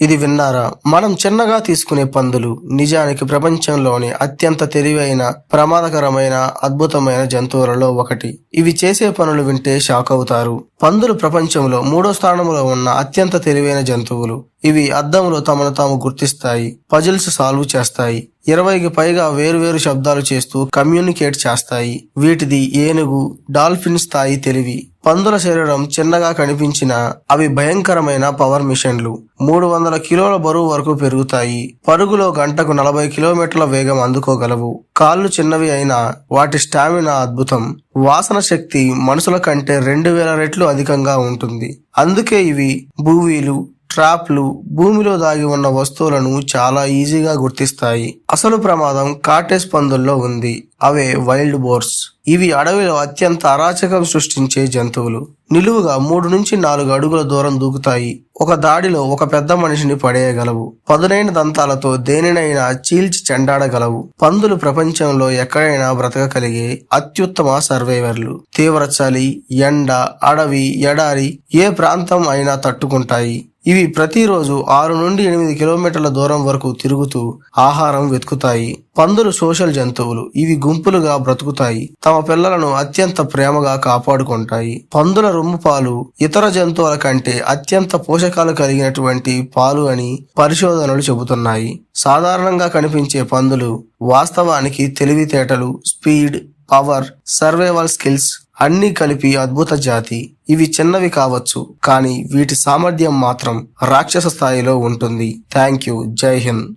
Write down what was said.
ఇది విన్నారా? మనం చిన్నగా తీసుకునే పందులు నిజానికి ప్రపంచంలోని అత్యంత తెలివైన ప్రమాదకరమైన అద్భుతమైన జంతువులలో ఒకటి. ఇవి చేసే పనులు వింటే షాక్ అవుతారు. పందులు ప్రపంచంలో మూడో స్థానంలో ఉన్న అత్యంత తెలివైన జంతువులు. ఇవి అద్దంలో తమను తాము గుర్తిస్తాయి పజిల్స్ సాల్వ్ చేస్తాయి ఇరవైకి పైగా వేరువేరు శబ్దాలు చేస్తూ కమ్యూనికేట్ చేస్తాయి. వీటిది ఏనుగు డాల్ఫిన్ స్థాయి తెలివి. పందుల శరీరం చిన్నగా కనిపించిన అవి భయంకరమైన పవర్ మిషన్లు. మూడు వందల కిలోల బరువు వరకు పెరుగుతాయి. పరుగులో గంటకు నలభై కిలోమీటర్ల వేగం అందుకోగలవు. కాళ్ళు చిన్నవి అయినా వాటి స్టామినా అద్భుతం. వాసన శక్తి మనుషుల కంటే రెండు వేల రెట్లు అధికంగా ఉంటుంది. అందుకే ఇవి భూవీలు ట్రాప్లు భూమిలో దాగి ఉన్న వస్తువులను చాలా ఈజీగా గుర్తిస్తాయి. అసలు ప్రమాదం కాటేజ్ పందుల్లో ఉంది. అవే వైల్డ్ బోర్స్. ఇవి అడవిలో అత్యంత అరాచకం సృష్టించే జంతువులు. నిలువుగా మూడు నుంచి నాలుగు అడుగుల దూరం దూకుతాయి. ఒక దాడిలో ఒక పెద్ద మనిషిని పడేయగలవు. పదునైన దంతాలతో దేనినైనా చీల్చి చెండాడగలవు. పందులు ప్రపంచంలో ఎక్కడైనా బ్రతకగలిగే అత్యుత్తమ సర్వైవర్లు. తీవ్ర చలి ఎండ అడవి ఎడారి ఏ ప్రాంతం అయినా తట్టుకుంటాయి. ఇవి ప్రతిరోజు ఆరు నుండి ఎనిమిది కిలోమీటర్ల దూరం వరకు తిరుగుతూ ఆహారం వెతుకుతాయి. పందులు సోషల్ జంతువులు. ఇవి గుంపులుగా బ్రతుకుతాయి. తమ పిల్లలను అత్యంత ప్రేమగా కాపాడుకుంటాయి. పందుల రొమ్ము పాలు ఇతర జంతువుల కంటే అత్యంత పోషక పోషకాలు కలిగినటువంటి పాలు అని పరిశోధనలు చెబుతున్నాయి. సాధారణంగా కనిపించే పందులు వాస్తవానికి తెలివితేటలు స్పీడ్ పవర్ సర్వైవల్ స్కిల్స్ అన్నీ కలిపి అద్భుత జాతి. ఇవి చిన్నవి కావచ్చు కానీ వీటి సామర్థ్యం మాత్రం రాక్షస స్థాయిలో ఉంటుంది. థ్యాంక్ యూ జై హింద్.